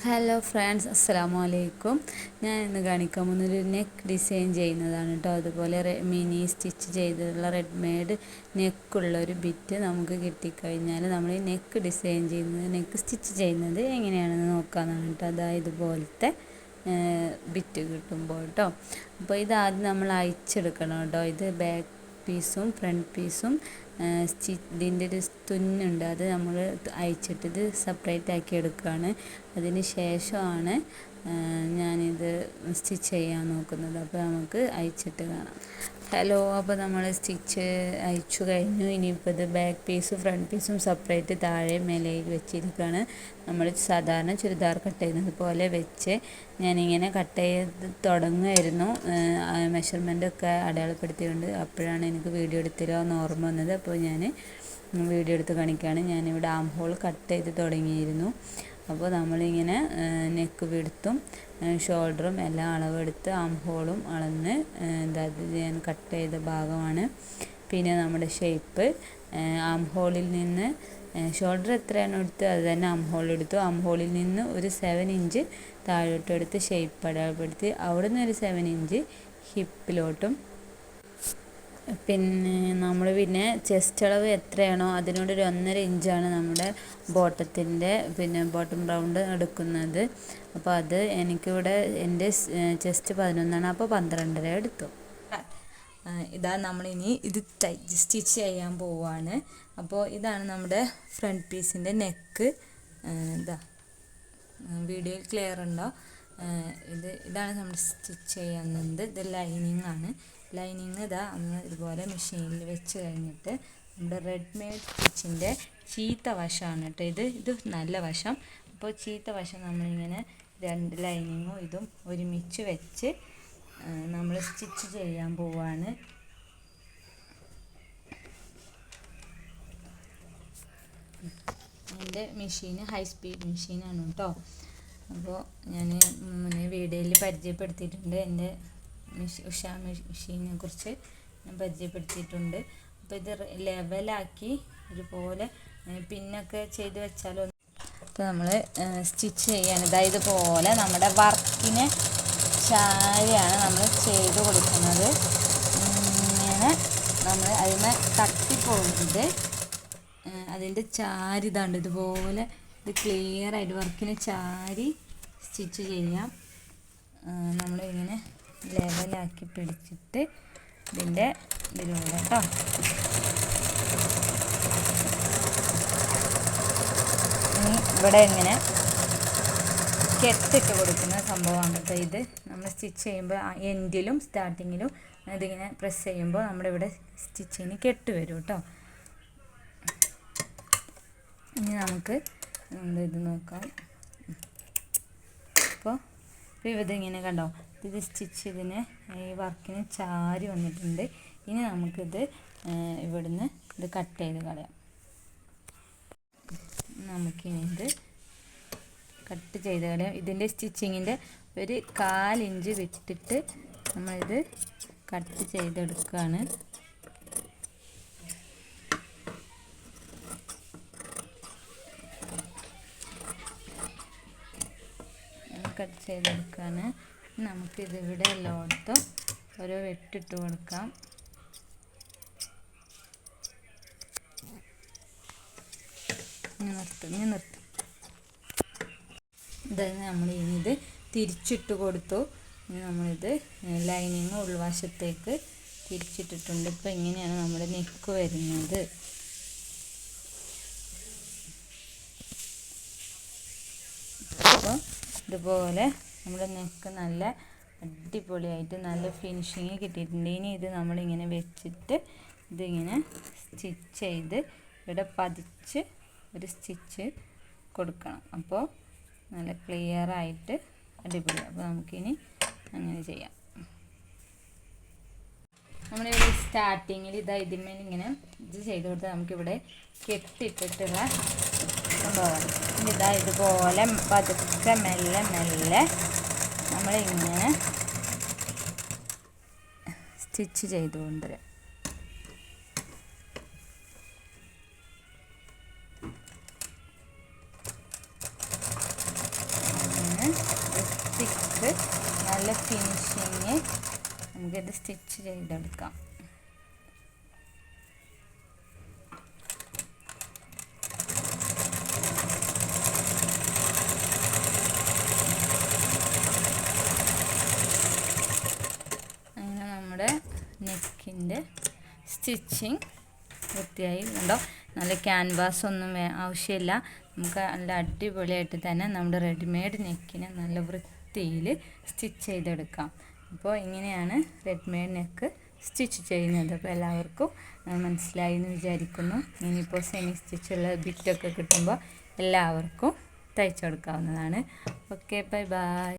Hello friends അസ്സാം വലൈക്കും ഞാൻ ഇന്ന് കാണിക്കാൻ പോകുന്നൊരു നെക്ക് ഡിസൈൻ ചെയ്യുന്നതാണ് കേട്ടോ അതുപോലെ മിനി സ്റ്റിച്ച് ചെയ്തിട്ടുള്ള റെഡ്മെയ്ഡ് നെക്കുള്ള ഒരു ബിറ്റ് നമുക്ക് കിട്ടിക്കഴിഞ്ഞാൽ നമ്മൾ ഈ നെക്ക് ഡിസൈൻ ചെയ്യുന്നത് നെക്ക് സ്റ്റിച്ച് ചെയ്യുന്നത് എങ്ങനെയാണെന്ന് നോക്കാമെന്നാണ് കേട്ടോ അതായത് ഇതുപോലത്തെ ബിറ്റ് കിട്ടുമ്പോൾ കേട്ടോ അപ്പോൾ ഇതാദ്യം നമ്മൾ അയച്ചെടുക്കണം കേട്ടോ ഇത് ബാക്ക് പീസും ഫ്രണ്ട് പീസും സ്റ്റി ഇതിന്റെ ഒരു തുന്നുണ്ട്. അത് നമ്മൾ അയച്ചിട്ട് സെപ്പറേറ്റ് ആക്കി എടുക്കുകയാണ്. അതിന് ശേഷമാണ് ഞാനിത് സ്റ്റിച്ച് ചെയ്യാൻ നോക്കുന്നത്. അപ്പോൾ നമുക്ക് അയച്ചിട്ട് കാണാം. ഹലോ അപ്പോൾ നമ്മൾ സ്റ്റിച്ച് അയച്ചു കഴിഞ്ഞു. ഇനിയിപ്പോൾ ഇത് ബാക്ക് പീസും ഫ്രണ്ട് പീസും സെപ്പറേറ്റ് താഴെ മേലയിൽ വെച്ചിരിക്കുകയാണ് നമ്മൾ സാധാരണ ചുരിദാർ കട്ട് ചെയ്യുന്നത് പോലെ വെച്ച് ഞാനിങ്ങനെ കട്ട് ചെയ്ത് തുടങ്ങുമായിരുന്നു മെഷർമെന്റൊക്കെ അടയാളപ്പെടുത്തിയുണ്ട് അപ്പോഴാണ് എനിക്ക് വീഡിയോ എടുത്തില്ലോ ഓർമ്മ വന്നത്. അപ്പോൾ ഞാൻ വീഡിയോ എടുത്ത് കാണിക്കുകയാണ് ഞാനിവിടെ ആം ഹോൾ കട്ട് ചെയ്ത് തുടങ്ങിയിരുന്നു. അപ്പോൾ നമ്മളിങ്ങനെ നെക്ക് വിടുത്തും ഷോൾഡറും എല്ലാം അളവെടുത്ത് ആം ഹോളും അളന്ന് അതായത് ഞാൻ കട്ട് ചെയ്ത ഭാഗമാണ്. പിന്നെ നമ്മുടെ ഷേപ്പ് ആം ഹോളിൽ നിന്ന് ഷോൾഡർ എത്രയാണ് എടുത്ത് അത് തന്നെ ആം ഹോൾ ഹോളിൽ നിന്ന് ഒരു സെവൻ ഇഞ്ച് താഴോട്ടെടുത്ത് ഷേപ്പ് അടയാളപ്പെടുത്തി. അവിടെ നിന്ന് ഒരു സെവൻ ഇഞ്ച് ഹിപ്പിലോട്ടും പിന്നെ നമ്മൾ പിന്നെ ചെസ്റ്റ് അളവ് എത്രയാണോ അതിനോട് ഒരു ഒന്നര ഇഞ്ചാണ് നമ്മുടെ ബോട്ടത്തിന്റെ പിന്നെ ബോട്ടം റൗണ്ട് എടുക്കുന്നത്. അപ്പോൾ അത് എനിക്കിവിടെ എന്റെ ചെസ്റ്റ് പതിനൊന്നാണ്. അപ്പോൾ പന്ത്രണ്ടര എടുത്തു. ഇതാ നമ്മളിനി ഇത് സ്റ്റിച്ച് ചെയ്യാൻ പോവുകയാണ് അപ്പോൾ ഇതാണ് നമ്മുടെ ഫ്രണ്ട് പീസിന്റെ നെക്ക് ഇതാ. വീഡിയോയിൽ ക്ലിയർ ഉണ്ടോ? ഇത് ഇതാണ് നമ്മൾ സ്റ്റിച്ച് ചെയ്യുന്നത്. ഇത് ലൈനിങ് ആണ്. ലൈനിങ് ഇതാ ഒന്ന് ഇതുപോലെ മെഷീനിൽ വെച്ച് കഴിഞ്ഞിട്ട് നമ്മുടെ റെഡ്മെയ്ഡ് സ്റ്റിച്ചിന്റെ ചീത്ത വശമാണ് കേട്ടോ ഇത്. ഇത് നല്ല വശം. അപ്പോൾ ചീത്ത വശം നമ്മളിങ്ങനെ രണ്ട് ലൈനിങ്ങും ഇതും ഒരുമിച്ച് വെച്ച് നമ്മൾ സ്റ്റിച്ച് ചെയ്യാൻ പോവാണ്. എന്റെ മെഷീന് ഹൈ സ്പീഡ് മെഷീനാണ് കേട്ടോ. അപ്പോൾ ഞാൻ മുന്നേ വീഡിയോയിൽ പരിചയപ്പെടുത്തിയിട്ടുണ്ട് എന്റെ ഉഷ മെഷീനെ കുറിച്ച് ഞാൻ പരിചയപ്പെടുത്തിയിട്ടുണ്ട്. അപ്പോൾ ഇത് ലെവലാക്കി ഇതുപോലെ പിന്നൊക്കെ ചെയ്ത് വെച്ചാലോ? അപ്പോൾ നമ്മൾ സ്റ്റിച്ച് ചെയ്യാണ്. അതായത് ഇതുപോലെ നമ്മുടെ വർക്കിനെ ചാരിയാണ് നമ്മൾ ചെയ്ത് കൊടുക്കുന്നത്. ഇങ്ങനെ നമ്മൾ അതിനെ തട്ടിപ്പോകുന്നത്. അതിന്റെ ചാരി ഇതാണ്ട് ഇതുപോലെ ഇത് ക്ലിയർ ആയിട്ട് വർക്കിനെ ചാരി സ്റ്റിച്ച് ചെയ്യാം. നമ്മളിങ്ങനെ ലെവലാക്കി പിടിച്ചിട്ട് ഇതിന്റെ ഇതിലൂടെ കേട്ടോ ഇനി ഇവിടെ ഇങ്ങനെ കെട്ടിട്ട് കൊടുക്കുന്ന സംഭവമാണ് കേട്ടോ ഇത്. നമ്മൾ സ്റ്റിച്ച് ചെയ്യുമ്പോൾ എൻഡിലും സ്റ്റാർട്ടിങ്ങിലും ഇതിങ്ങനെ പ്രസ് ചെയ്യുമ്പോൾ നമ്മുടെ ഇവിടെ സ്റ്റിച്ചിന് കെട്ട് വരും കേട്ടോ ഇനി നമുക്ക് ഇത് നോക്കാം. അപ്പോൾ ഇപ്പോൾ ഇതിങ്ങനെ കണ്ടോ? ഇത് സ്റ്റിച്ച് ഇതിന് ഈ വർക്കിന് ചാരി വന്നിട്ടുണ്ട്. ഇനി നമുക്കിത് ഇവിടുന്ന് ഇത് കട്ട് ചെയ്ത് കളയാം. നമുക്കിനി ഇത് കട്ട് ചെയ്ത് കളയാം. ഇതിന്റെ സ്റ്റിച്ചിങ്ങിന്റെ ഒരു കാലിഞ്ച് വിട്ടിട്ട് നമ്മളിത് കട്ട് ചെയ്തെടുക്കുകയാണ് കട്ട് ചെയ്തെടുക്കുകയാണ് നമുക്കിത് ഇവിടെ എല്ലായിടത്തും ഓരോ വെട്ടിട്ട് കൊടുക്കാം. നിർത്തും ഇനി നിർത്തും. ഇതായത് നമ്മൾ ഇനി ഇത് തിരിച്ചിട്ട് കൊടുത്തു. ഇനി നമ്മളിത് ലൈനിങ് ഉൾവശത്തേക്ക് തിരിച്ചിട്ടിട്ടുണ്ട്. ഇപ്പോൾ ഇങ്ങനെയാണ് നമ്മുടെ നെക്ക് വരുന്നത്. അപ്പോൾ ഇതുപോലെ നമ്മുടെ നെക്ക് നല്ല അടിപൊളിയായിട്ട് നല്ല ഫിനിഷിങ് കിട്ടിയിട്ടുണ്ട്. ഇനി ഇത് നമ്മളിങ്ങനെ വെച്ചിട്ട് ഇതിങ്ങനെ സ്റ്റിച്ച് ചെയ്ത് ഇവിടെ പതിച്ച് ഒരു സ്റ്റിച്ച് കൊടുക്കണം. അപ്പോൾ നല്ല ക്ലിയർ ആയിട്ട് അടിപൊളി. അപ്പോൾ നമുക്കിനി അങ്ങനെ ചെയ്യാം. നമ്മളിവിടെ സ്റ്റാർട്ടിങ്ങിൽ ഇതാ ഇതിന്മേൽ ഇങ്ങനെ ഇത് ചെയ്ത് കൊടുത്താൽ നമുക്കിവിടെ കെട്ടിട്ടിട്ടുള്ള സംഭവമാണ്. ഇതാ ഇതുപോലെ പതുക്കെ മെല്ലെ മെല്ലെ നമ്മളിങ്ങനെ സ്റ്റിച്ച് ചെയ്തുകൊണ്ട് സ്റ്റിച്ച് നല്ല ഫിനിഷിങ് നമുക്കിത് സ്റ്റിച്ച് ചെയ്തെടുക്കാം അങ്ങനെ നമ്മുടെ നെക്കിന്റെ സ്റ്റിച്ചിങ് വൃത്തിയായി കണ്ടോ? നല്ല ക്യാൻവാസ് ഒന്നും ആവശ്യമില്ല. നമുക്ക് നല്ല അടിപൊളിയായിട്ട് തന്നെ നമ്മുടെ റെഡിമെയ്ഡ് നെക്കിനെ നല്ല വൃത്തിയിൽ സ്റ്റിച്ച് ചെയ്തെടുക്കാം. അപ്പോൾ ഇങ്ങനെയാണ് റെഡിമെയ്ഡ് നെക്ക് സ്റ്റിച്ച് ചെയ്യുന്നത്. അപ്പോൾ എല്ലാവർക്കും മനസ്സിലായി എന്ന് വിചാരിക്കുന്നു. ഇനിയിപ്പോൾ സെമി സ്റ്റിച്ചുള്ള ബിറ്റൊക്കെ കിട്ടുമ്പോൾ എല്ലാവർക്കും തയ്ച്ചു കൊടുക്കാവുന്നതാണ്. Okay bye bye